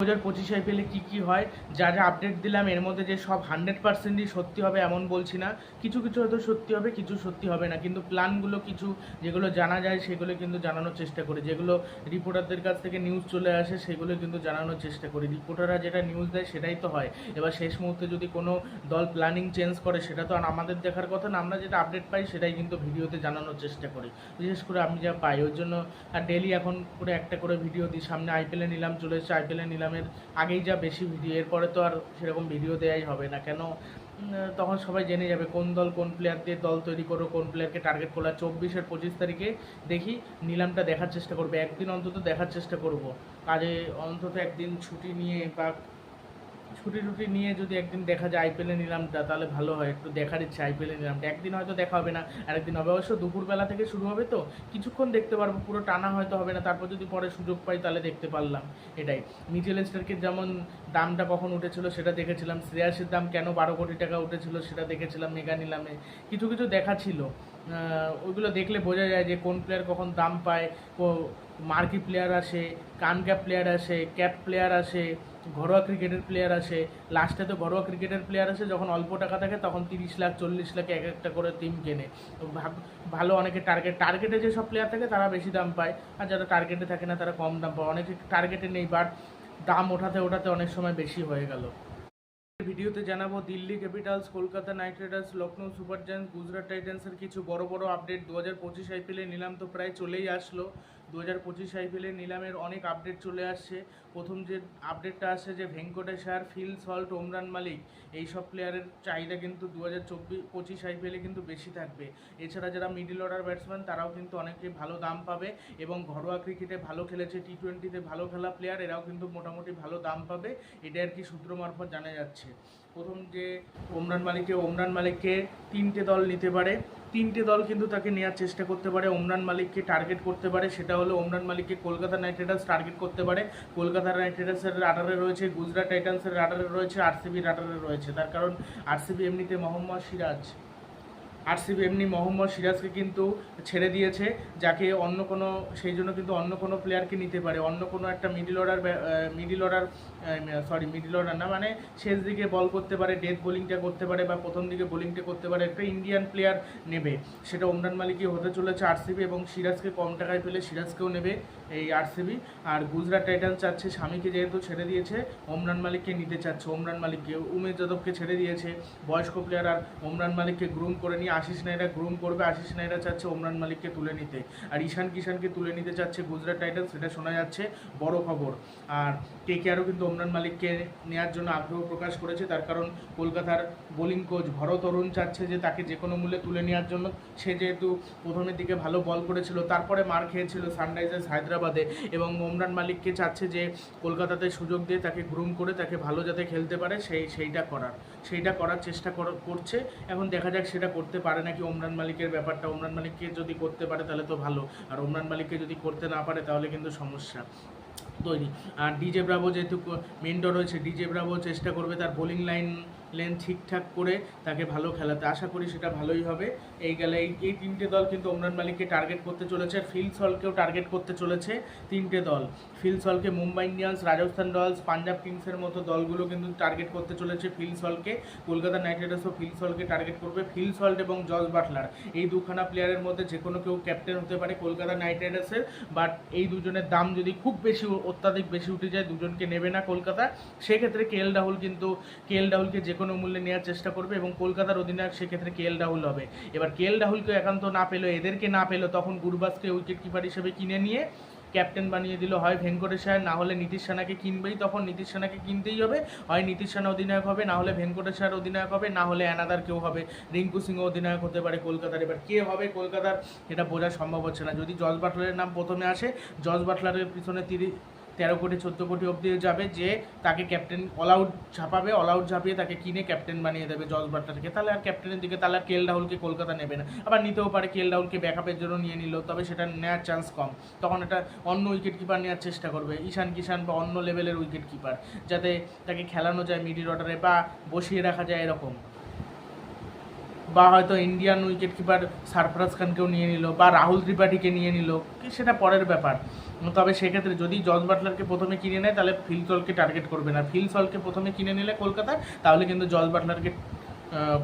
দু হাজার পঁচিশ আইপিএলে কী কী হয়, যা যা আপডেট দিলাম, এর মধ্যে যে সব হান্ড্রেড পার্সেন্টই সত্যি হবে এমন বলছি না। কিছু কিছু হয়তো সত্যি হবে, কিছু সত্যি হবে না, কিন্তু প্ল্যানগুলো কিছু, যেগুলো জানা যায়, সেগুলো কিন্তু জানানোর চেষ্টা করি। যেগুলো রিপোর্টারদের কাছ থেকে নিউজ চলে আসে, সেগুলো কিন্তু জানানোর চেষ্টা করি। রিপোর্টাররা যেটা নিউজ দেয়, সেটাই তো হয়। এবার শেষ মুহূর্তে যদি কোনো দল প্ল্যানিং চেঞ্জ করে, সেটা তো আর আমাদের দেখার কথা না, আমরা যেটা আপডেট পাই, সেটাই কিন্তু ভিডিওতে জানানোর চেষ্টা করি। বিশেষ করে আমি যা পাই ওই জন্য আর ডেলি এখন করে একটা করে ভিডিও দিই। সামনে আইপিএলে নিলাম, চলে এসেছে আইপিএলে নিলামের আগেই যা বেশি ভিডিও, এরপরে তো আর সেরকম ভিডিও দেওয়াই হবে না। কেন? তখন সবাই জেনে যাবে কোন দল কোন প্লেয়ার দিয়ে দল তৈরি করো কোন প্লেয়ারকে টার্গেট করল চব্বিশের পঁচিশ তারিখে দেখি নিলামটা দেখার চেষ্টা করব। একদিন অন্তত দেখার চেষ্টা করব। কাজে অন্তত একদিন ছুটি নিয়ে বা ছুটি টুটি নিয়ে যদি একদিন দেখা যায় আইপিএলে নিলামটা, তাহলে ভালো হয়। একটু দেখার ইচ্ছে আইপিএলে নিলামটা। একদিন হয়তো দেখা হবে না, আরেকদিন হবে। অবশ্য দুপুরবেলা থেকে শুরু হবে তো। কিছুক্ষণ দেখতে পারব, পুরো টানা হয়তো হবে না। তারপর যদি পরে সুযোগ পাই, তাহলে দেখতে পারলাম। এটাই। মিচেল স্টারকে যেমন দামটা কখন উঠেছিল, সেটা দেখেছিলাম। শ্রেয়াসের দাম কেন বারো কোটি টাকা উঠেছিল, সেটা দেখেছিলাম মেগা নিলামে। কিছু কিছু দেখা ছিল। ওইগুলো দেখলে বোঝা যায় যে কোন প্লেয়ার কখন দাম পায় মার্কি প্লেয়ার আসে, কান ক্যাপ প্লেয়ার আসে ক্যাপ প্লেয়ার আসে। ঘরোয়া ক্রিকেটের প্লেয়ার আসে। লাস্টে তো ঘরোয়া ক্রিকেটের প্লেয়ার আসে, যখন অল্প টাকা থাকে তখন তিরিশ লাখ, চল্লিশ লাখ এক একটা করে টিম কেনে। ভালো অনেকে টার্গেট টার্গেটে যেসব প্লেয়ার থাকে তারা বেশি দাম পায়। আর যারা টার্গেটে থাকে না তারা কম দাম পায়। অনেকে টার্গেটে নেই বাট দাম ওঠাতে ওঠাতে অনেক সময় বেশি হয়ে গেল। ভিডিওতে জানাব Delhi Capitals, Kolkata Knight Riders Lucknow Super Giants, Gujarat টাইটান্সের কিছু বড় বড় আপডেট দু হাজার পঁচিশ আইপিএলে নিলাম তো প্রায় চলেই আসলো। দু হাজার পঁচিশ আইপিএলে নিলামের অনেক আপডেট চলে আসছে। প্রথম যে আপডেটটা আসছে যে ভেঙ্কটেশ আর ফিল, সল্ট ওমরান মালিক, এই সব প্লেয়ারের চাহিদা কিন্তু দু হাজার চব্বিশ পঁচিশ আইপিএলে কিন্তু বেশি থাকবে। এছাড়া যারা মিডিল অর্ডার ব্যাটসম্যান তারাও কিন্তু অনেকে ভালো দাম পাবে এবং ঘরোয়া ক্রিকেটে ভালো খেলেছে টি টোয়েন্টিতে ভালো খেলা প্লেয়ার এরাও কিন্তু মোটামুটি ভালো দাম পাবে। এটা আর কি সূত্র মারফত জানা যাচ্ছে। প্রথম যে ওমরান মালিককে ওমরান মালিককে তিনটে দল নিতে পারে। তিনটে দল কিন্তু তাকে নেওয়ার চেষ্টা করতে পারে। ওমরান মালিককে টার্গেট করতে পারে। সেটা হলো ওমরান মালিককে কলকাতা নাইট রাইডার্স টার্গেট করতে পারে। কলকাতা নাইট রাইডার্সের রাডারে রয়েছে, গুজরাট টাইটান্সের রাডারে রয়েছে আরসিবি রাডারে রয়েছে। তার কারণ আরসিবি এমনিতে মোহাম্মদ সিরাজ। আরসিবি এমনি মোহাম্মদ সিরাজকে কিন্তু ছেড়ে দিয়েছে, যাকে অন্য কোনো, সেই জন্য কিন্তু অন্য কোনো প্লেয়ারকে নিতে পারে। অন্য কোনো একটা middle order middle order sorry middle order না মানে শেষ দিকে বল করতে পারে ডেথ বোলিংটা করতে পারে বা প্রথম দিকে বোলিংটা করতে পারে, একটা ইন্ডিয়ান প্লেয়ার নেবে। সেটা ওমরান মালিকই হতে চলেছে আরসিবি এবং সিরাজকে কম টাকায় পেলে সিরাজকেও নেবে এই আরসিবি। আর গুজরাট টাইটান্স চাচ্ছে স্বামীকে যেহেতু ছেড়ে দিয়েছে, ওমরান মালিককে নিতে চাচ্ছে। ওমরান মালিককে, উমেশ যাদবকে ছেড়ে দিয়েছে। বয়স্ক প্লেয়ার আর ওমরান মালিককে গ্রুম করে নিয়ে আশিস নাইরা গ্রুম করবে। আশিস নাইরা চাচ্ছে ওমরান মালিককে তুলে নিতে। আর ঈশান কিষানকে তুলে নিতে চাচ্ছে গুজরাট টাইটান্স, সেটা শোনা যাচ্ছে। বড় খবর। আর কে কে আরও কিন্তু ওমরান মালিককে নেওয়ার জন্য আগ্রহ প্রকাশ করেছে। তার কারণ কলকাতার বোলিং কোচ ভরত অরুণ চাচ্ছে যে তাকে যে কোনো মূল্যে তুলে নেওয়ার জন্য। সে যেহেতু প্রথমের দিকে ভালো বল করেছিল, তারপরে মার খেয়েছিল সানরাইজার্স হায়দ্রাবাদে। এবং ওমরান মালিককে চাচ্ছে যে কলকাতাতে সুযোগ দিয়ে তাকে গ্রুম করে তাকে ভালো যাতে খেলতে পারে, সেই, সেইটা করার। সেইটা করার চেষ্টা কর- করছে। এখন দেখা যাক সেটা করতে পারে নাকি ওমরান মালিকের ব্যাপারটা, ওমরান মালিককে যদি করতে পারে তাহলে তো ভালো। আর ওমরান মালিককে যদি করতে না পারে তাহলে কিন্তু সমস্যা। তৈরি আর ডিজে ব্রাভো যেহেতু মেন্টর রয়েছে, ডিজে ব্রাভো চেষ্টা করবে তার বোলিং লাইন লেন ঠিকঠাক করে তাকে ভালো খেলাতে। আশা করি সেটা ভালোই হবে। এই গেলে এই এই তিনটে দল কিন্তু ওমরান মালিককে টার্গেট করতে চলেছে আর সলকেও টার্গেট করতে চলেছে তিনটে দল। ফিল সলকে মুম্বাই ইন্ডিয়ান্স রাজস্থান রয়্যালস পাঞ্জাব কিংসের মতো দলগুলো কিন্তু টার্গেট করতে চলেছে ফিল সলকে কলকাতা নাইট রাইডার্সও ফিল সলকে টার্গেট করবে ফিল সল্ট এবং জজ বাটলার এই দুখানা প্লেয়ারের মধ্যে যে কোনো কেউ ক্যাপ্টেন হতে পারে কলকাতা নাইট রাইডার্সের বাট এই দুজনের দাম যদি খুব বেশি, অত্যাধিক বেশি উঠে যায়, দুজনকে নেবে না কলকাতা। সেক্ষেত্রে কে এল রাহুল কিন্তু কে এল রাহুলকে যে কোনো মূল্যে নেওয়ার চেষ্টা করবে এবং কলকাতার অধিনায়ক সেক্ষেত্রে কে এল রাহুল হবে। এবার কে এল রাহুলকে একান্ত না পেল, এদেরকে না পেল তখন গুরবাজকে উইকেট কিপার হিসেবে কিনে নিয়ে ক্যাপ্টেন বানিয়ে দিল। হয় ভেঙ্কটেশ আয়ার না হলে নীতিশ সেনাকে কিনবেই তখন। নীতিশ সেনাকে কিনতেই হবে। হয় নীতিশ সেনা অধিনায়ক হবে, না হলে ভেঙ্কটেশ অধিনায়ক হবে, না হলে অ্যানাদার কেউ হবে। রিঙ্কু সিংহ অধিনায়ক হতে পারে কলকাতার। এবার কে হবে কলকাতার এটা বোঝা সম্ভব হচ্ছে না। যদি জজ বাটলারের নাম প্রথমে আসে, জজ বাটলারের পিছনে তিরিশ তেরো কোটি, চোদ্দ কোটি অবধি যাবে যে তাকে ক্যাপ্টেন অল আউট ঝাঁপাবে অল আউট ঝাঁপিয়ে তাকে কিনে ক্যাপ্টেন বানিয়ে দেবে জজ বাটলারকে। তাহলে আর ক্যাপ্টেনের দিকে, তাহলে আর কেএল রাহুলকে কলকাতা নেবে না। আবার নিতেও পারে কেএল রাহুলকে ব্যাকআপের জন্য নিয়ে নিল, তবে সেটা নেওয়ার চান্স কম। তখন এটা অন্য উইকেট কিপার নেওয়ার চেষ্টা করবে, ঈশান কিষান বা অন্য লেভেলের উইকেট কিপার যাতে তাকে খেলানো যায় মিডিল অর্ডারে বা বসিয়ে রাখা যায় এরকম। বা হয়তো ইন্ডিয়ান উইকেট কিপার সারফরাজ খানকেও নিয়ে নিল বা রাহুল ত্রিপাঠীকে নিয়ে নিল, কি সেটা পরের ব্যাপার। তবে সেক্ষেত্রে যদি জজ বাটলারকে প্রথমে কিনে নেয়, তাহলে ফিল সলকে টার্গেট করবে না। ফিল সলকে প্রথমে কিনে নিলে কলকাতায় তাহলে কিন্তু জজ বাটলারকে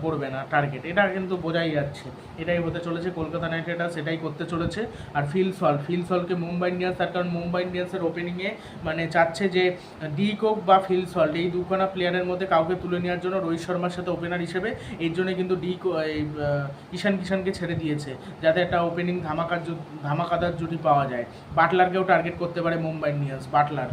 পড়বে না টার্গেট এটা কিন্তু বোঝাই যাচ্ছে। এটাই হতে চলেছে কলকাতা নাইট রাইডার্স, এটাই করতে চলেছে। আর ফিল সল, ফিল সলকে মুম্বাই ইন্ডিয়ান্স, তার কারণ মুম্বাই ইন্ডিয়ান্সের ওপেনিংয়ে মানে চাচ্ছে যে ডি কোক বা ফিল এই দুখানা প্লেয়ারের মধ্যে কাউকে তুলে নেওয়ার জন্য রোহিত শর্মার সাথে ওপেনার হিসেবে এর জন্য কিন্তু ডি ঈশান কিষানকে ছেড়ে দিয়েছে, যাতে একটা ওপেনিং ধামাকার ধামাকাদার জুটি পাওয়া যায়। বাটলারকেও টার্গেট করতে পারে মুম্বাই ইন্ডিয়ান্স, বাটলার।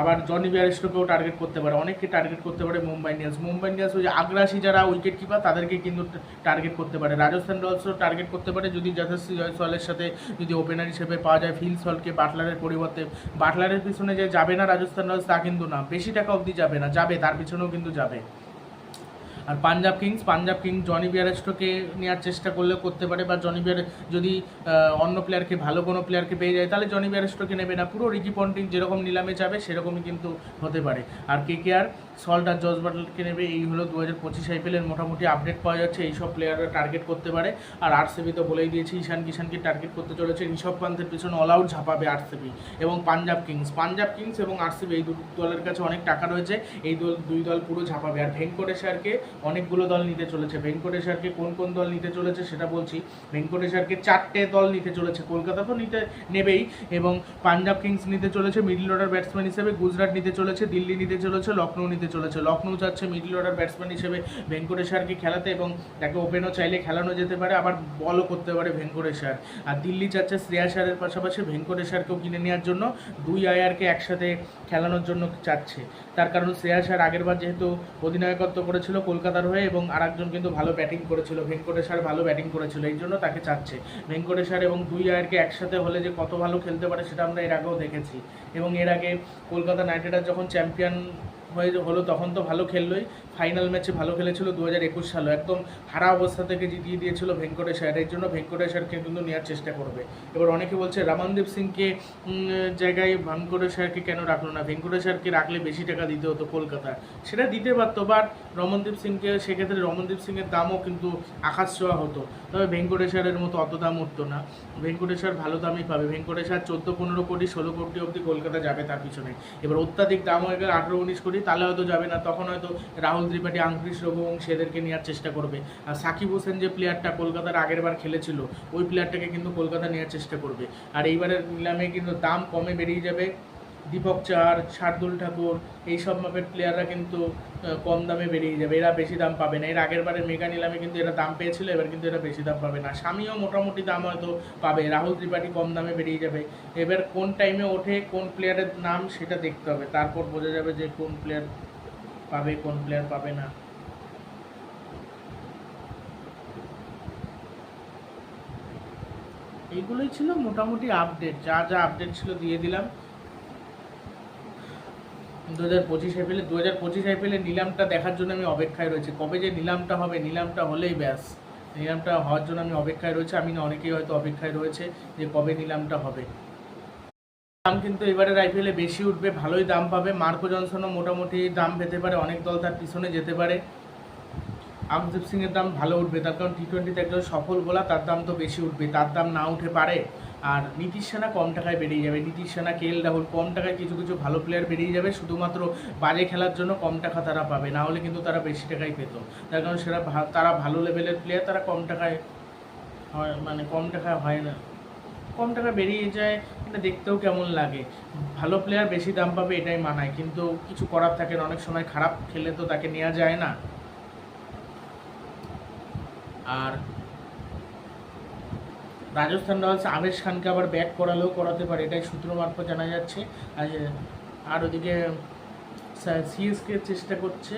আবার জনি ব্যারিস্টোকেও টার্গেট করতে পারে, অনেককে টার্গেট করতে পারে মুম্বাই ইন্ডিয়ান্স মুম্বাই ইন্ডিয়ান্স ওই যে আগ্রাসী যারা উইকেট কিপার তাদেরকে কিন্তু টার্গেট করতে পারে। রাজস্থান রয়্যালসও টার্গেট করতে পারে যদি যথেষ্ট জয়সওয়ালের সাথে যদি ওপেনার হিসেবে পাওয়া যায় ফিল সলকে বাটলারের পরিবর্তে। বাটলারের পিছনে যে যাবে না রাজস্থান রয়্যালস তা কিন্তু না। বেশি টাকা অবধি যাবে না, যাবে, তার পিছনেও কিন্তু যাবে। আর Punjab Kings Punjab Kings Jonny বিয়ারেস্টোকে নেওয়ার চেষ্টা করলে করতে পারে বা জনি বিয়ার যদি অন্য প্লেয়ারকে ভালো কোনো প্লেয়ারকে পেয়ে যায়, তাহলে জনি বিয়ারেস্টোকে নেবে না। পুরো রিকি পন্টিং যেরকম নিলামে যাবে, সেরকমই কিন্তু হতে পারে। আর কে কে আর, সল্ট আর জজ বাটলকে নেবে, এই হলো দু হাজার পঁচিশ আইপিএলের মোটামুটি আপডেট পাওয়া যাচ্ছে এইসব প্লেয়াররা টার্গেট করতে পারে। আর আরসিবি তো বলেই দিয়েছে, ঈশান কিষানকে টার্গেট করতে চলেছে, ঋষভ পান্তের পিছনে অল আউট ঝাঁপাবে আরসিবি এবং পাঞ্জাব কিংস। পাঞ্জাব কিংস এবং আরসিবি, এই দুটো দলের কাছে অনেক টাকা রয়েছে, এই দল, দুই দল পুরো ঝাঁপাবে। আর ভেঙ্কটেশ্বরকে অনেকগুলো দল নিতে চলেছে। ভেঙ্কটেশ্বরকে কোন কোন দল নিতে চলেছে সেটা বলছি। ভেঙ্কটেশ্বরকে চারটে দল নিতে চলেছে। কলকাতা তো নিতে নেবেই এবং পাঞ্জাব কিংস নিতে চলেছে, মিডল অর্ডার ব্যাটসম্যান হিসেবে গুজরাট নিতে চলেছে, দিল্লি নিতে চলেছে লখনৌ নিতে চলেছে। লখনৌ যাচ্ছে মিডল অর্ডার ব্যাটসম্যান হিসেবে ভেঙ্কটেশ্বরকে খেলাতে এবং তাকে ওপেনও চাইলে খেলানো যেতে পারে, আবার বলও করতে পারে ভেঙ্কটেশ্বর। আর দিল্লি চাচ্ছে শ্রেয়াসারের পাশাপাশি ভেঙ্কটেশ্বরকেও কিনে নেওয়ার জন্য। দুই আয়ারকে একসাথে খেলানোর জন্য চাচ্ছে। তার কারণ শ্রেয়া স্যার আগেরবার যেহেতু অধিনায়কত্ব করেছিল কলকাতার হয়ে এবং আরেকজন কিন্তু ভালো ব্যাটিং করেছিল। ভেঙ্কটেশ্বর ভালো ব্যাটিং করেছিল, এই জন্য তাকে চাচ্ছে। ভেঙ্কটেশ্বর এবং দুই আয়ারকে একসাথে হলে যে কত ভালো খেলতে পারে সেটা আমরা এর আগেও দেখেছি। এবং এর আগে কলকাতা নাইট রাইডার্স যখন চ্যাম্পিয়ন হলো, তখন তো ভালো খেললোই। ফাইনাল ম্যাচে ভালো খেলেছিল দু হাজার একুশ সালে একদম হারা অবস্থা থেকে জিতিয়ে দিয়েছিল ভেঙ্কটেশ্বর। এর জন্য ভেঙ্কটেশ্বরকে কিন্তু নেওয়ার চেষ্টা করবে। এবার অনেকে বলছে, রামানদীপ সিংকে জায়গায় ভেঙ্কটেশ্বরকে কেন রাখল না? ভেঙ্কটেশ্বরকে রাখলে বেশি টাকা দিতে হতো কলকাতা সেটা দিতে পারতো বাট রমনদীপ সিংকে, সেক্ষেত্রে রমনদীপ সিংয়ের দামও কিন্তু আকাশ ছোঁয়া হতো। তবে ভেঙ্কটেশ্বরের মতো অত দাম উঠতো না। ভেঙ্কটেশ্বর ভালো দামই পাবে। ভেঙ্কটেশ্বর চোদ্দ, পনেরো কোটি, ষোলো কোটি অবধি কলকাতা যাবে তার পিছনে। এবার অত্যাধিক দাম হয়ে গেলে আঠেরো, উনিশ কোটি তাহলে হয়তো যাবে না, তখন হয়তো রাহুল ত্রিপাঠী আঙ্কৃশ রঘুবংশী এদেরকে নেওয়ার চেষ্টা করবে। আর সাকিব হোসেন যে প্লেয়ারটা কলকাতার আগের বার খেলেছিল, ওই প্লেয়ারটাকে কিন্তু কলকাতা নেওয়ার চেষ্টা করবে। আর এইবারের নিলামে কিন্তু দাম কমে বেরিয়ে যাবে। দীপক চার, শার্দুল ঠাকুর এইসব মাপের প্লেয়াররা কিন্তু কম দামে বেরিয়ে যাবে। এরা বেশি দাম পাবে না। এর আগের বারে মেগা নিলামে কিন্তু এরা দাম পেয়েছিল, এবার কিন্তু এরা বেশি দাম পাবে না। স্বামীও মোটামুটি দাম হয়তো পাবে। রাহুল ত্রিপাঠী কম দামে বেরিয়ে যাবে। এবার কোন টাইমে ওঠে, কোন প্লেয়ারের নাম সেটা দেখতে হবে। তারপর বোঝা যাবে যে কোন প্লেয়ার পাবে, কোন প্লেয়ার পাবে না। এইগুলোই ছিল মোটামুটি আপডেট যা যা আপডেট ছিল দিয়ে দিলাম। দু হাজার পঁচিশ আইপিএলে দু হাজার পঁচিশ আইপিএলে নিলামটা দেখার জন্য আমি অপেক্ষায় রয়েছি। কবে যে নিলামটা হবে, নিলামটা হলেই ব্যাস। নিলামটা হওয়ার জন্য আমি অপেক্ষায় রয়েছে। আমি না, অনেকেই হয়তো অপেক্ষায় রয়েছে যে কবে নিলামটা হবে। দাম কিন্তু এবারের আইপিএলে বেশি উঠবে, ভালোই দাম পাবে। মার্কো জনসনও মোটামুটি দাম পেতে পারে, অনেক দল তার পিছনে যেতে পারে। আমদীপ সিংয়ের দাম ভালো উঠবে, তার কারণ টি টোয়েন্টিতে একজন সফল বোলা তার দাম তো বেশি উঠবে তার দাম না উঠে পারে আর নীতিশ সেনা কম টাকায় বেরিয়ে যাবে। নীতিশ সেনা, কে এল রাহুল কম টাকায় কিছু কিছু ভালো প্লেয়ার বেরিয়ে যাবে। শুধুমাত্র বাজে খেলার জন্য কম টাকা তারা পাবে। না হলে কিন্তু তারা বেশি টাকাই পেত। তার কারণ সেটা তারা ভালো লেভেলের প্লেয়ার তারা কম টাকায় হয় মানে কম টাকায় হয় না। কম টাকা বেরিয়ে যায় এটা দেখতেও কেমন লাগে। ভালো প্লেয়ার বেশি দাম পাবে এটাই মানায়। কিন্তু কিছু করার থাকে না। অনেক সময় খারাপ খেলে তো তাকে নেওয়া যায় না। আর রাজস্থান রয়্যালস আবেশ খানকে আবার ব্যাক করালেও করাতে পারে, এটাই সূত্র মারফত জানা যাচ্ছে। আর ওদিকে সিএসকে চেষ্টা করছে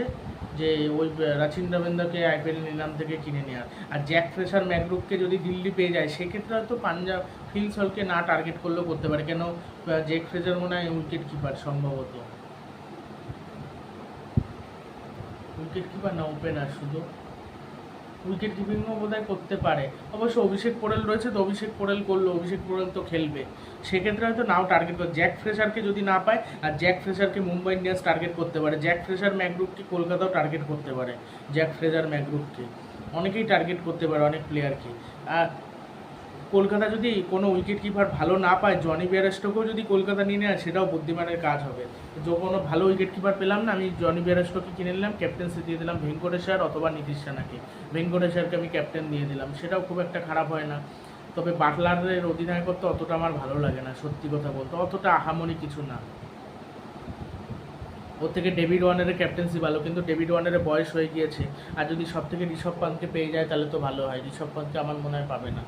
যে ওই, রাচিন রবীন্দ্রকে আইপিএল নিলাম থেকে কিনে নেওয়ার। আর জ্যাক ফ্রেশার ম্যাকগ্রুপকে যদি দিল্লি পেয়ে যায়, সেক্ষেত্রে হয়তো পাঞ্জাব ফিল্স হলকে না টার্গেট করলেও করতে পারে। কেন জ্যাক ফ্রেশার মনে হয় উইকেট কিপার সম্ভবত। উইকেট কিপার না ওপেনার শুধু। উইকেট কিপিংও বোধহয় করতে পারে। অবশ্য অভিষেক পোরেল রয়েছে তো অভিষেক পোরেল করল, অভিষেক পোরেল তো খেলবে। সেক্ষেত্রে হয়তো নাও টার্গেট করে জ্যাক ফ্রেশারকে যদি না পায়, আর জ্যাক ফ্রেশারকে মুম্বাই ইন্ডিয়ান্স টার্গেট করতে পারে। জ্যাক ফ্রেশার ম্যাকগ্রুপকে কলকাতাও টার্গেট করতে পারে। জ্যাক ফ্রেশার ম্যাকগ্রুপকে অনেকেই টার্গেট করতে পারে, অনেক প্লেয়ারকে আর কলকাতা যদি কোনো উইকেট কিপার ভালো না পায় জনি বেয়ারস্টোকেও যদি কলকাতা নিয়ে নেয়, সেটাও বুদ্ধিমানের কাজ হবে। যে কোনো ভালো উইকেট কিপার পেলাম না, আমি জনি বেয়ারস্টোকে কিনে নিলাম ক্যাপ্টেন্সি দিয়ে দিলাম ভেঙ্কটেশ্বর অথবা নীতিশ রানাকে ভেঙ্কটেশ্বরকে আমি ক্যাপ্টেন দিয়ে দিলাম, সেটাও খুব একটা খারাপ হয় না। তবে বাটলারের অধিনায়কত্ব অতটা আমার ভালো লাগে না, সত্যি কথা বলতে। অতটা আহামরি কিছু না। ওর থেকে ডেভিড ওয়ার্নারের ক্যাপ্টেন্সি ভালো, কিন্তু ডেভিড ওয়ার্নারের বয়স হয়ে গিয়েছে। আর যদি সব থেকে ঋষভ পান্তকে পেয়ে যায়, তাহলে তো ভালো হয়। ঋষভ পান্তকে আমার মনে হয় পাবে না।